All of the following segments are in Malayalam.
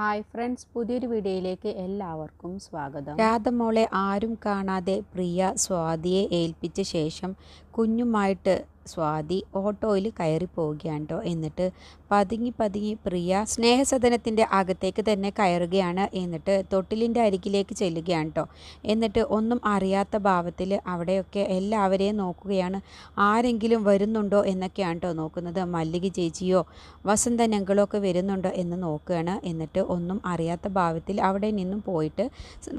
ഹായ് ഫ്രണ്ട്സ് പുതിയൊരു വീഡിയോയിലേക്ക് എല്ലാവർക്കും സ്വാഗതം. രാധമോളെ ആരും കാണാതെ പ്രിയ സ്വാതിയെ ഏൽപ്പിച്ച ശേഷം കുഞ്ഞുമായിട്ട് സ്വാതി ഓട്ടോയിൽ കയറി പോവുകയാണ് കേട്ടോ എന്നിട്ട് പതുങ്ങി പതുങ്ങി പ്രിയ സ്നേഹസദനത്തിന്റെ അകത്തേക്ക് തന്നെ കയറുകയാണ്. എന്നിട്ട് തൊട്ടിലിന്റെ അരികിലേക്ക് ചെല്ലുകയാണ് കേട്ടോ എന്നിട്ട് ഒന്നും അറിയാത്ത ഭാവത്തിൽ അവിടെയൊക്കെ എല്ലാവരെയും നോക്കുകയാണ്. ആരെങ്കിലും വരുന്നുണ്ടോ എന്നൊക്കെയാണ് കേട്ടോ നോക്കുന്നത്. മല്ലിക ചേച്ചിയോ വസന്തനങ്ങളോ ഒക്കെ വരുന്നുണ്ടോ എന്ന് നോക്കുകയാണ്. എന്നിട്ട് ഒന്നും അറിയാത്ത ഭാവത്തിൽ അവിടെ നിന്നും പോയിട്ട്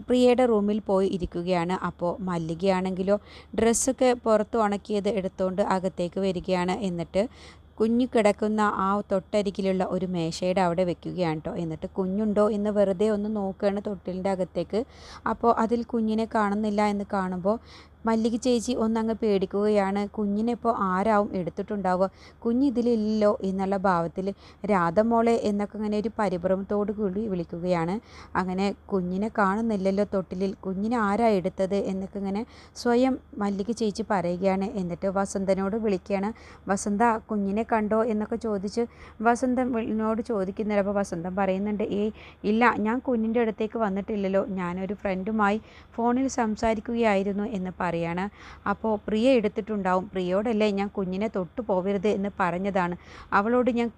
പ്രിയയുടെ റൂമിൽ പോയി ഇരിക്കുകയാണ്. അപ്പോൾ മല്ലികയാണെങ്കിലോ ഡ്രസ്സൊക്കെ പുറത്ത് ഉണക്കിയത് എടുത്തുകൊണ്ട് അകത്തേക്ക് വരികയാണ്. എന്നിട്ട് കുഞ്ഞു കിടക്കുന്ന ആ തൊട്ടരികിലുള്ള ഒരു മേശയുടെ അവിടെ വെക്കുകയാണ് കേട്ടോ എന്നിട്ട് കുഞ്ഞുണ്ടോ എന്ന് വെറുതെ ഒന്ന് നോക്കുകയാണ് തൊട്ടിലിന്റെ അകത്തേക്ക്. അപ്പോൾ അതിൽ കുഞ്ഞിനെ കാണുന്നില്ല എന്ന് കാണുമ്പോൾ മല്ലിക ചേച്ചി ഒന്നങ്ങ് പേടിക്കുകയാണ്. കുഞ്ഞിനെ ഇപ്പോൾ ആരാവും എടുത്തിട്ടുണ്ടാവുക? കുഞ്ഞ് ഇതിലില്ലല്ലോ എന്നുള്ള ഭാവത്തിൽ രാധമോളെ എന്നൊക്കെ അങ്ങനെ ഒരു പരിഭ്രമത്തോടു കൂടി വിളിക്കുകയാണ്. അങ്ങനെ കുഞ്ഞിനെ കാണുന്നില്ലല്ലോ തൊട്ടിലിൽ. കുഞ്ഞിനെ ആരാ എടുത്തത് എന്നൊക്കെ ഇങ്ങനെ സ്വയം മല്ലിക ചേച്ചി പറയുകയാണ്. എന്നിട്ട് വസന്തനോട് വിളിക്കുകയാണ്. വസന്ത കുഞ്ഞിനെ കണ്ടോ എന്നൊക്കെ ചോദിച്ച് വസന്തനോട് ചോദിക്കുന്നില്ല. അപ്പോൾ വസന്തം പറയുന്നുണ്ട് ഏയ് ഇല്ല ഞാൻ കുഞ്ഞിന്റെ അടുത്തേക്ക് വന്നിട്ടില്ലല്ലോ. ഞാനൊരു ഫ്രണ്ടുമായി ഫോണിൽ സംസാരിക്കുകയായിരുന്നു എന്ന് പറയാണ് അപ്പോൾ പ്രിയ എടുത്തിട്ടുണ്ടാവും. പ്രിയോടല്ലേ ഞാൻ കുഞ്ഞിനെ തൊട്ടു പോവരുത് എന്ന് പറഞ്ഞതാണ്. അവളോട് ഞാൻ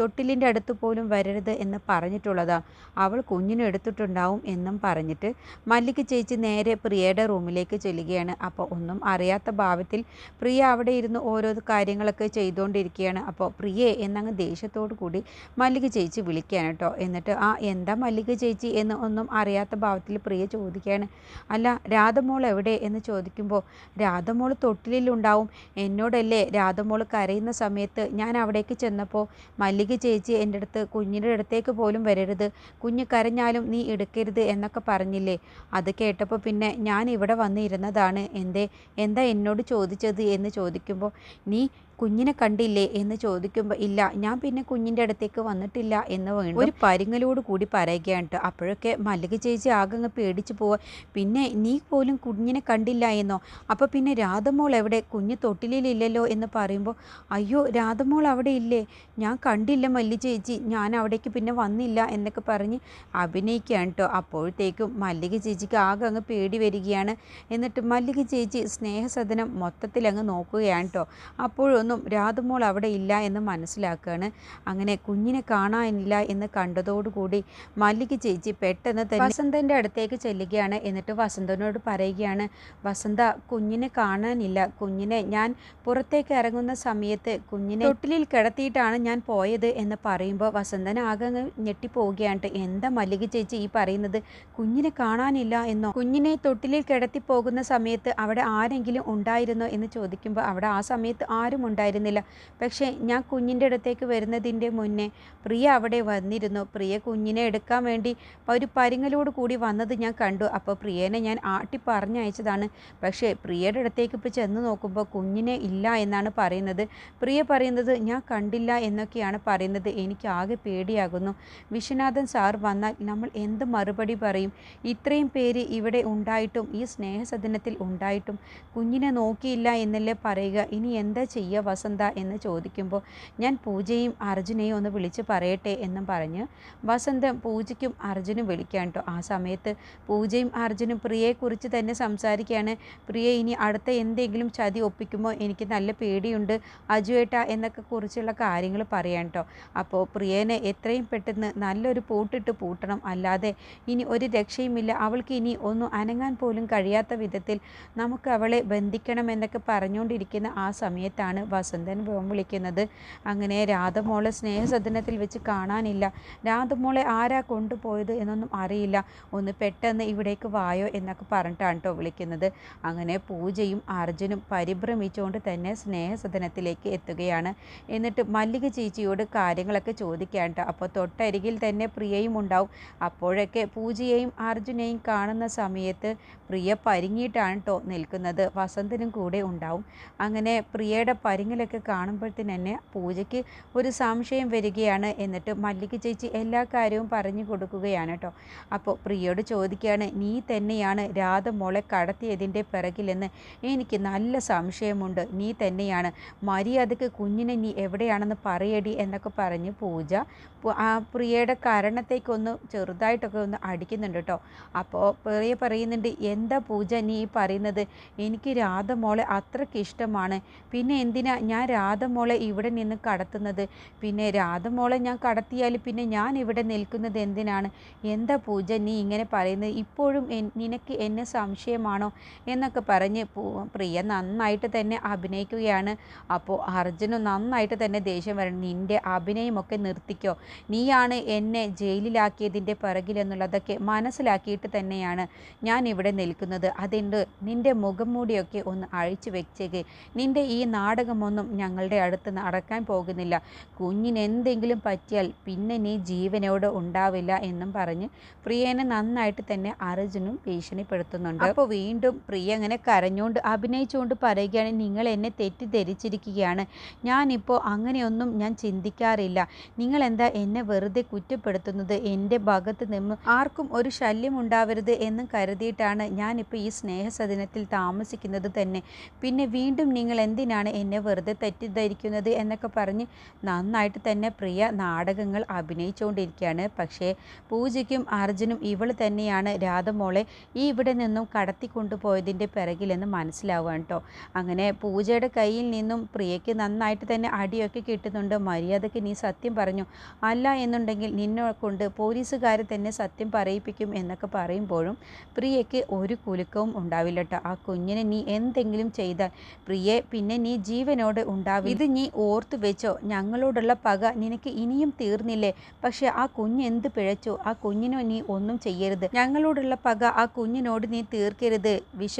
തൊട്ടിലിന്റെ അടുത്ത് പോലും വരരുത് എന്ന് പറഞ്ഞിട്ടുള്ളതാണ് അവൾ കുഞ്ഞിനെ എടുത്തിട്ടുണ്ടാവും എന്നും പറഞ്ഞിട്ട് മല്ലിക്ക് ചേച്ചി നേരെ പ്രിയയുടെ റൂമിലേക്ക് ചെല്ലുകയാണ്. അപ്പോൾ ഒന്നും അറിയാത്ത ഭാവത്തിൽ പ്രിയ അവിടെ ഇരുന്ന് ഓരോ കാര്യങ്ങളൊക്കെ ചെയ്തുകൊണ്ടിരിക്കുകയാണ് അപ്പോൾ പ്രിയേ എന്നങ്ങ് ദേഷ്യത്തോടു കൂടി മല്ലിക ചേച്ചി വിളിക്കുകയാണ് കേട്ടോ. എന്നിട്ട് ആ എന്താ മല്ലിക ചേച്ചി? എന്ന് ഒന്നും അറിയാത്ത ഭാവത്തിൽ പ്രിയ ചോദിക്കുകയാണ്. അല്ല രാധമോൾ എവിടെ? എന്ന് ചോദിക്കുമ്പോൾ രാധമോൾ തൊട്ടിലുണ്ടാവും. എന്നോടല്ലേ രാധമോൾ കരയുന്ന സമയത്ത് ഞാൻ അവിടേക്ക് ചെന്നപ്പോൾ മല്ലിക ചേച്ചി എന്റെ അടുത്ത് കുഞ്ഞിന്റെ അടുത്തേക്ക് പോലും വരരുത്. കുഞ്ഞ് കരഞ്ഞാലും നീ എടുക്കരുത് എന്നൊക്കെ പറഞ്ഞില്ലേ. അത് കേട്ടപ്പോൾ പിന്നെ ഞാൻ ഇവിടെ വന്നിരുന്നതാണ്. എന്തേ? എന്താ എന്നോട് ചോദിച്ചത് എന്ന് ചോദിക്കുമ്പോൾ നീ കുഞ്ഞിനെ കണ്ടില്ലേ എന്ന് ചോദിക്കുമ്പോൾ ഇല്ല ഞാൻ പിന്നെ കുഞ്ഞിന്റെ അടുത്തേക്ക് വന്നിട്ടില്ല എന്ന് വീണ്ടും ഒരു പരിങ്ങലോട് കൂടി പറയുകയാണ് കേട്ടോ. അപ്പോഴൊക്കെ മല്ലിക ചേച്ചി ആകെ പേടിച്ച് പോവുക. പിന്നെ നീ പോലും കുഞ്ഞിനെ കണ്ടില്ല എന്നോ അപ്പോൾ പിന്നെ രാധമോൾ എവിടെ? കുഞ്ഞ് തൊട്ടിലില്ലല്ലോ എന്ന് പറയുമ്പോൾ അയ്യോ രാധമോൾ അവിടെ ഇല്ലേ? ഞാൻ കണ്ടില്ല മല്ലി ചേച്ചി. ഞാൻ അവിടേക്ക് പിന്നെ വന്നില്ല എന്നൊക്കെ പറഞ്ഞ് അഭിനയിക്കുകയാണ് കേട്ടോ അപ്പോഴത്തേക്കും മല്ലിക ചേച്ചിക്ക് ആകെ അങ്ങ് പേടി വരികയാണ്. എന്നിട്ട് മല്ലിക ചേച്ചി സ്നേഹസദനം മൊത്തത്തിൽ അങ്ങ് നോക്കുകയാണ് കേട്ടോ അപ്പോഴൊന്നും രാധമോൾ അവിടെ ഇല്ല എന്ന് മനസ്സിലാക്കുകയാണ് അങ്ങനെ കുഞ്ഞിനെ കാണാനില്ല എന്ന് കണ്ടതോടുകൂടി മല്ലിക ചേച്ചി പെട്ടെന്ന് തന്നെ വസന്തന്റെ അടുത്തേക്ക് ചെല്ലുകയാണ്. എന്നിട്ട് വസന്തനോട് പറയുകയാണ് വസന്ത കുഞ്ഞിനെ കാണാനില്ല. കുഞ്ഞിനെ ഞാൻ പുറത്തേക്ക് ഇറങ്ങുന്ന സമയത്ത് കുഞ്ഞിനെ തൊട്ടിലിൽ കിടത്തിയിട്ടാണ് ഞാൻ പോയത് എന്ന് പറയുമ്പോൾ വസന്തൻ ആകെ ഞെട്ടിപ്പോവുകയാണ്. എന്താ മല്ലിക ചേച്ചി ഈ പറയുന്നത്? കുഞ്ഞിനെ കാണാനില്ല എന്നോ? കുഞ്ഞിനെ തൊട്ടിലിൽ കിടത്തി പോകുന്ന സമയത്ത് അവിടെ ആരെങ്കിലും ഉണ്ടായിരുന്നോ എന്ന് ചോദിക്കുമ്പോൾ അവിടെ ആ സമയത്ത് ആരും ഉണ്ടായിരുന്നില്ല. പക്ഷേ ഞാൻ കുഞ്ഞിന്റെ അടുത്തേക്ക് വരുന്നതിന്റെ മുന്നേ പ്രിയ അവിടെ വന്നിരുന്നു. പ്രിയ കുഞ്ഞിനെ എടുക്കാൻ വേണ്ടി ഒരു പരിങ്ങലോട് കൂടി വന്നത് ഞാൻ കണ്ടു. അപ്പോൾ പ്രിയനെ ഞാൻ ആട്ടി പറഞ്ഞയച്ചതാണ്. പക്ഷേ പ്രിയയുടെ അടുത്തേക്ക് ഇപ്പോൾ ചെന്ന് നോക്കുമ്പോൾ കുഞ്ഞിനെ ഇല്ല എന്നാണ് പറയുന്നത്. പ്രിയ പറയുന്നത് ഞാൻ കണ്ടില്ല എന്നൊക്കെയാണ് പറയുന്നത്. എനിക്ക് ആകെ പേടിയാകുന്നു. വിശ്വനാഥൻ സാർ വന്നാൽ നമ്മൾ എന്ത് മറുപടി പറയും? ഇത്രയും പേര് ഇവിടെ ഉണ്ടായിട്ടും ഈ സ്നേഹസദനത്തിൽ ഉണ്ടായിട്ടും കുഞ്ഞിനെ നോക്കിയില്ല എന്നല്ലേ പറയുക? ഇനി എന്താ ചെയ്യുക വസന്ത എന്ന് ചോദിക്കുമ്പോൾ ഞാൻ പൂജയും അർജുനെയും ഒന്ന് വിളിച്ച് പറയട്ടെ എന്നും പറഞ്ഞ് വസന്ത പൂജയ്ക്കും അർജുനും വിളിക്കാൻ കേട്ടോ. ആ സമയത്ത് പൂജയും അർജുനും പ്രിയയെക്കുറിച്ച് തന്നെ സംസാരിക്കുകയാണ്. പ്രിയ ഇനി അടുത്ത എന്തെങ്കിലും ചതി ഒപ്പിക്കുമോ? എനിക്ക് നല്ല പേടിയുണ്ട് അജുവേട്ട എന്നൊക്കെ കുറിച്ചുള്ള കാര്യങ്ങൾ പറയാൻ കേട്ടോ അപ്പോൾ പ്രിയനെ എത്രയും പെട്ടെന്ന് നല്ലൊരു പൂട്ടിട്ട് പൂട്ടണം. അല്ലാതെ ഇനി ഒരു രക്ഷയുമില്ല. അവൾക്ക് ഇനി ഒന്നും അനങ്ങാൻ പോലും കഴിയാത്ത വിധത്തിൽ നമുക്ക് അവളെ ബന്ധിക്കണം എന്നൊക്കെ പറഞ്ഞുകൊണ്ടിരിക്കുന്ന ആ സമയത്താണ് വസന്തൻ ഫോൺ വിളിക്കുന്നത്. അങ്ങനെ രാധമോളെ സ്നേഹസദനത്തിൽ വെച്ച് കാണാനില്ല. രാധമോളെ ആരാ കൊണ്ടുപോയത് എന്നൊന്നും അറിയില്ല. ഒന്ന് പെട്ടെന്ന് ഇവിടേക്ക് വായോ എന്നൊക്കെ പറഞ്ഞിട്ടാണ് കേട്ടോ വിളിക്കുന്നത്. അങ്ങനെ പൂജയും അർജുനും പരിഭ്രമിച്ചുകൊണ്ട് തന്നെ സ്നേഹസദനത്തിലേക്ക് എത്തുകയാണ്. എന്നിട്ട് മല്ലിക ചേച്ചിയോട് കാര്യങ്ങളൊക്കെ ചോദിക്കാൻ കേട്ടോ. അപ്പോൾ തൊട്ടരികിൽ തന്നെ പ്രിയയും ഉണ്ടാവും. അപ്പോഴൊക്കെ പൂജയെയും അർജുനെയും കാണുന്ന സമയത്ത് പ്രിയ പരിങ്ങിയിട്ടാണ് കേട്ടോ നിൽക്കുന്നത്. വസന്തനും കൂടെ ഉണ്ടാവും. അങ്ങനെ പ്രിയയുടെ പരിങ്ങലൊക്കെ കാണുമ്പോഴത്തേന് തന്നെ പൂജയ്ക്ക് ഒരു സംശയം വരികയാണ്. എന്നിട്ട് മല്ലിക ചേച്ചി എല്ലാ കാര്യവും പറഞ്ഞു കൊടുക്കുകയാണ് കേട്ടോ. അപ്പോൾ പ്രിയയോട് ചോദിക്കുകയാണ് നീ തന്നെയാണ് രാധ മോളെ കടത്തിയതിന്റെ പിറകിലെന്ന് എനിക്ക് നല്ല സംശയമുണ്ട്. നീ തന്നെയാണ്. മര്യാദയ്ക്ക് കുഞ്ഞിനെ നീ എവിടെയാണെന്ന് പറയടി എന്നൊക്കെ പറഞ്ഞ് പൂജ ആ പ്രിയയുടെ കാരണത്തേക്കൊന്ന് ചെറുതായിട്ടൊക്കെ ഒന്ന് അടിക്കുന്നുണ്ട് കേട്ടോ. അപ്പോൾ പ്രിയ പറയുന്നുണ്ട് എന്താ പൂജ നീ പറയുന്നത്? എനിക്ക് രാധമോളെ അത്രയ്ക്ക് ഇഷ്ടമാണ്. പിന്നെ എന്തിനാ ഞാൻ രാധമോളെ ഇവിടെ നിന്ന് കടത്തുന്നത്? പിന്നെ രാധമോളെ ഞാൻ കടത്തിയാൽ പിന്നെ ഞാൻ ഇവിടെ നിൽക്കുന്നത് എന്തിനാണ്? എന്താ പൂജ നീ ഇങ്ങനെ പറയുന്നത്? ഇപ്പോഴും നിനക്ക് എന്നെ സംശയമാണോ? എന്നൊക്കെ പറഞ്ഞ് പ്രിയ നന്നായിട്ട് തന്നെ അഭിനയിക്കുകയാണ്. അപ്പോൾ അർജുനും നന്നായിട്ട് തന്നെ ദേഷ്യം വരണം. നിന്റെ അഭിനയമൊക്കെ നിർത്തിക്കോ. നീയാണ് എന്നെ ജയിലിലാക്കിയതിന്റെ പിറകിലെന്നുള്ളതൊക്കെ മനസ്സിലാക്കിയിട്ട് തന്നെയാണ് ഞാൻ ഇവിടെ നിൽക്കുന്നത്. അതുകൊണ്ട് നിന്റെ മുഖം മൂടിയൊക്കെ ഒന്ന് അഴിച്ചു വെച്ചേക്ക്. നിന്റെ ഈ നാടകമൊന്നും ഞങ്ങളുടെ അടുത്ത് നടക്കാൻ പോകുന്നില്ല. കുഞ്ഞിന് എന്തെങ്കിലും പറ്റിയാൽ പിന്നെ നീ ജീവനോട് ഉണ്ടാവില്ല എന്നും പറഞ്ഞ് പ്രിയനെ നന്നായിട്ട് തന്നെ അർജുനും ഭീഷണിപ്പെടുത്തുന്നുണ്ട്. അപ്പോൾ വീണ്ടും പ്രിയ അങ്ങനെ കരഞ്ഞുകൊണ്ട് അഭിനയിച്ചുകൊണ്ട് പറയുകയാണ് നിങ്ങൾ എന്നെ തെറ്റിദ്ധരിച്ചിരിക്കുകയാണ്. ഞാനിപ്പോൾ അങ്ങനെയൊന്നും ഞാൻ ചിന്തിക്കാറില്ല. നിങ്ങൾ എന്താ എന്നെ വെറുതെ കുറ്റപ്പെടുത്തുന്നത്? എന്റെ ഭാഗത്ത് നിന്ന് ആർക്കും ഒരു ശല്യം ഉണ്ടാവരുത് എന്ന് കരുതിയിട്ടാണ് ഞാനിപ്പോൾ ഈ സ്നേഹസദനത്തിൽ താമസിക്കുന്നത് തന്നെ. പിന്നെ വീണ്ടും നിങ്ങൾ എന്തിനാണ് എന്നെ വെറുതെ തെറ്റിദ്ധരിക്കുന്നത് എന്നൊക്കെ പറഞ്ഞ് നന്നായിട്ട് തന്നെ പ്രിയ നാടകങ്ങൾ അഭിനയിച്ചുകൊണ്ടിരിക്കുകയാണ്. പക്ഷേ പൂജയ്ക്കും അർജുനും ഇവൾ തന്നെയാണ് രാധമോളെ ഈ ഇവിടെ നിന്നും കടത്തിക്കൊണ്ടുപോയതിന്റെ പിറകിലെന്ന് മനസ്സിലാവുകയാണ് കേട്ടോ. അങ്ങനെ പൂജയുടെ കയ്യിൽ നിന്നും പ്രിയയ്ക്ക് നന്നായിട്ട് തന്നെ അടിയൊക്കെ കിട്ടുന്നുണ്ട്. മര്യാദയ്ക്ക് നീ സത്യം പറഞ്ഞു. അല്ല എന്നുണ്ടെങ്കിൽ നിന്നെ കൊണ്ട് പോലീസുകാർ തന്നെ സത്യം പറയിപ്പിക്കും എന്നൊക്കെ പറയുമ്പോഴും പ്രിയയ്ക്ക് ഒരു കുലുക്കവും ഉണ്ടാവില്ല കേട്ടോ. ആ കുഞ്ഞിനെ നീ എന്തെങ്കിലും ചെയ്താൽ പ്രിയെ പിന്നെ നീ ജീവനോടെ ഉണ്ടാവും ഇത് നീ ഓർത്തു വെച്ചോ. ഞങ്ങളോടുള്ള പക നിനക്ക് ഇനിയും തീർന്നില്ലേ? പക്ഷെ ആ കുഞ്ഞ് എന്ത് പിഴച്ചു? ആ കുഞ്ഞിനോ നീ ഒന്നും ചെയ്യരുത്. ഞങ്ങളോടുള്ള പക ആ കുഞ്ഞിനോട് നീ തീർക്കരുത്.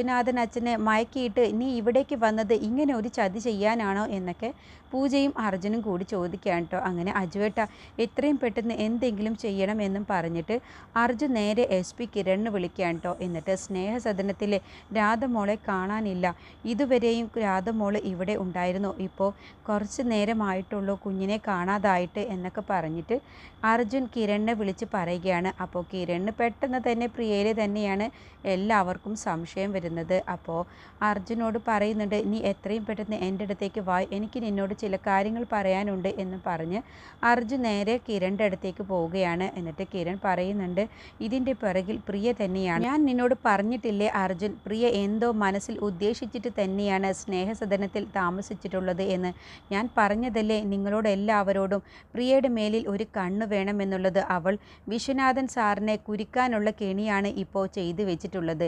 വിശ്വനാഥൻ അച്ഛനെ മയക്കിയിട്ട് നീ ഇവിടേക്ക് വന്നത് ഇങ്ങനെ ഒരു ചതി ചെയ്യാനാണോ? എന്നൊക്കെ പൂജയും അർജുനും കൂടി ചോദിക്കുകയാണ് കേട്ടോ. അങ്ങനെ അജുവേട്ട എത്രയും പെട്ടെന്ന് എന്തെങ്കിലും ചെയ്യണം എന്നും പറഞ്ഞിട്ട് അർജുൻ നേരെ എസ് പി കിരണിന് വിളിക്കുകയാണ് കേട്ടോ. എന്നിട്ട് സ്നേഹസദനത്തിലെ രാധമോളെ കാണാനില്ല. ഇതുവരെയും രാധമോൾ ഇവിടെ ഉണ്ടായിരുന്നു. ഇപ്പോൾ കുറച്ച് നേരമായിട്ടുള്ളൂ കുഞ്ഞിനെ കാണാതായിട്ട് എന്നൊക്കെ പറഞ്ഞിട്ട് അർജുൻ കിരണിനെ വിളിച്ച് പറയുകയാണ്. അപ്പോൾ കിരണിന് പെട്ടെന്ന് തന്നെ പ്രിയയിൽ തന്നെയാണ്. എല്ലാവർക്കും സംശയം വരുന്നത്. അപ്പോൾ അർജുനോട് പറയുന്നുണ്ട് നീ എത്രയും പെട്ടെന്ന് എന്റെ അടുത്തേക്ക് വാ. എനിക്ക് നിന്നോട് ചില കാര്യങ്ങൾ പറയാനുണ്ട് എന്ന് പറഞ്ഞ് അർജുൻ നേരെ കിരണിന്റെ അടുത്തേക്ക് പോവുകയാണ്. എന്നിട്ട് കിരൺ പറയുന്നുണ്ട് ഇതിന്റെ പിറകിൽ പ്രിയ തന്നെയാണ്. ഞാൻ നിന്നോട് പറഞ്ഞിട്ടില്ലേ അർജുൻ? പ്രിയ എന്തോ മനസ്സിൽ ഉദ്ദേശിച്ചിട്ട് തന്നെയാണ് സ്നേഹസദനത്തിൽ താമസിച്ചിട്ടുള്ളത് എന്ന്. ഞാൻ പറഞ്ഞതല്ലേ നിങ്ങളോട് എല്ലാവരോടും? പ്രിയയുടെ മേലിൽ ഒരു കണ്ണ് വേണമെന്നുള്ളത് അവൾ വിശ്വനാഥൻ സാറിനെ കുരിക്കാനുള്ള കെണിയാണ് ഇപ്പോൾ ചെയ്തു വെച്ചിട്ടുള്ളത്.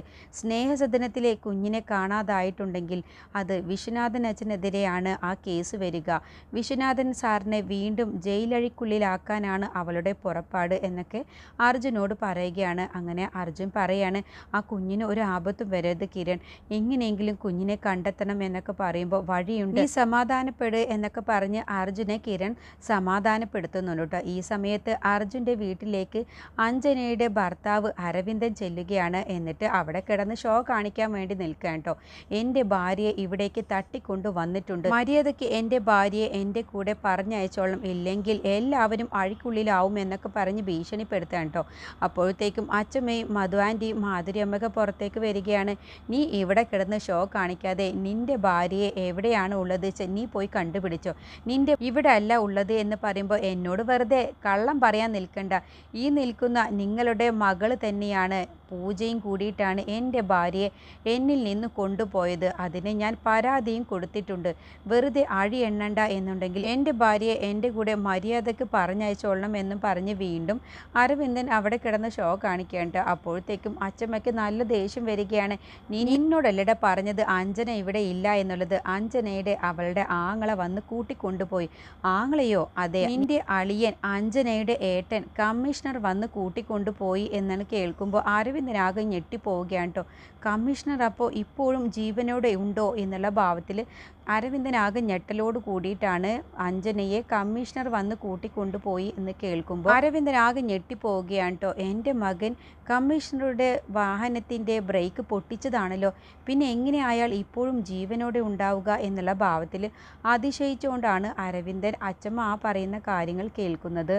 സ്നേഹസദനത്തിലെ കുഞ്ഞിനെ കാണാതായിട്ടുണ്ടെങ്കിൽ അത് വിശ്വനാഥൻ അച്ഛനെതിരെയാണ് ആ കേസ് വരിക. വിശ്വനാഥൻ സാറിനെ വീണ്ടും ജയിലഴിക്കുള്ളിലാക്കാനാണ് അവളുടെ പുറപ്പാട് എന്നൊക്കെ അർജുനോട് പറയുകയാണ്. അങ്ങനെ അർജുൻ പറയാണ് ആ കുഞ്ഞിന് ഒരു ആപത്തും വരരുത് കിരൺ. എങ്ങനെയെങ്കിലും കുഞ്ഞിനെ കണ്ടെത്തണം എന്നൊക്കെ പറയുമ്പോൾ വഴിയുണ്ട്. നീ സമാധാനപ്പെട് എന്നൊക്കെ പറഞ്ഞ് അർജുനെ കിരൺ സമാധാനപ്പെടുത്തുന്നുണ്ട്. കേട്ടോ ഈ സമയത്ത് അർജുന്റെ വീട്ടിലേക്ക് അഞ്ജനയുടെ ഭർത്താവ് അരവിന്ദൻ ചെല്ലുകയാണ്. എന്നിട്ട് അവിടെ കിടന്ന് ഷോ കാണിക്കാൻ വേണ്ടി നിൽക്കാൻ കേട്ടോ. എന്റെ ഭാര്യയെ ഇവിടേക്ക് തട്ടിക്കൊണ്ടു വന്നിട്ടുണ്ട്. മര്യാദയ്ക്ക് എന്റെ ഭാര്യയെ എന്റെ കൂടെ പറഞ്ഞയച്ചോളം ഇല്ലെങ്കിൽ എല്ലാവരും അഴിക്കുള്ളിലാവും എന്നൊക്കെ പറഞ്ഞ് ഭീഷണിപ്പെടുത്തുകയാണ് കേട്ടോ. അപ്പോഴത്തേക്കും അച്ഛമ്മയും മധു ആന്റിയും പുറത്തേക്ക് വരികയാണ്. നീ ഇവിടെ കിടന്ന് ഷോ കാണിക്കാതെ നിന്റെ ഭാര്യയെ എവിടെയാണ് ഉള്ളത്? നീ പോയി കണ്ടുപിടിച്ചോ. നിന്റെ ഇവിടെ അല്ല ഉള്ളത് എന്ന് പറയുമ്പോൾ എന്നോട് വെറുതെ കള്ളം പറയാൻ നിൽക്കണ്ട. ഈ നിൽക്കുന്ന നിങ്ങളുടെ മകൾ തന്നെയാണ് പൂജയും കൂടിയിട്ടാണ് എന്റെ ഭാര്യയെ എന്നിൽ നിന്ന് കൊണ്ടുപോയത്. അതിന് ഞാൻ പരാതിയും കൊടുത്തിട്ടുണ്ട്. വെറുതെ അഴി എണ്ണണ്ട എന്നുണ്ടെങ്കിൽ എന്റെ ഭാര്യയെ എന്റെ കൂടെ മര്യാദയ്ക്ക് പറഞ്ഞയച്ചോളണം എന്നും പറഞ്ഞ് വീണ്ടും അരവിന്ദൻ അവിടെ കിടന്ന് ഷോ കാണിക്കേണ്ട അപ്പോഴത്തേക്കും അച്ചമ്മയ്ക്ക് നല്ല ദേഷ്യം വരികയാണ്. നീ നിന്നോടല്ലട പറഞ്ഞത്? അഞ്ജന ഇവിടെ ഇല്ല എന്നുള്ളത്. അഞ്ജനയുടെ അവളുടെ ആങ്ങളെ വന്ന് കൂട്ടിക്കൊണ്ടുപോയി. ആങ്ങളെയോ? അതെ നിന്റെ അളിയൻ അഞ്ജനയുടെ ഏട്ടൻ കമ്മീഷണർ വന്ന് കൂട്ടിക്കൊണ്ടുപോയി എന്നാണ് കേൾക്കുമ്പോൾ അരവിന്ദനാകെ ഞെട്ടിപ്പോവുകയാണ് കേട്ടോ കമ്മീഷണർ അപ്പോൾ ഇപ്പോഴും ജീവനോടെ ഉണ്ടോ എന്നുള്ള ഭാവത്തിൽ അരവിന്ദനാകെ ഞെട്ടലോട് കൂടിയിട്ടാണ് അഞ്ജനയെ കമ്മീഷണർ വന്ന് കൂട്ടിക്കൊണ്ടുപോയി എന്ന് കേൾക്കുമ്പോൾ അരവിന്ദനാകെ ഞെട്ടിപ്പോവുകയാണ് കേട്ടോ എന്റെ മകൻ കമ്മീഷണറുടെ വാഹനത്തിന്റെ ബ്രേക്ക് പൊട്ടിച്ചതാണല്ലോ. പിന്നെ എങ്ങനെ അയാൾ ഇപ്പോഴും ജീവനോടെ ഉണ്ടാവുക എന്നുള്ള ഭാവത്തിൽ അതിശയിച്ചുകൊണ്ടാണ് അരവിന്ദൻ അച്ചമ്മ ആ പറയുന്ന കാര്യങ്ങൾ കേൾക്കുന്നത്.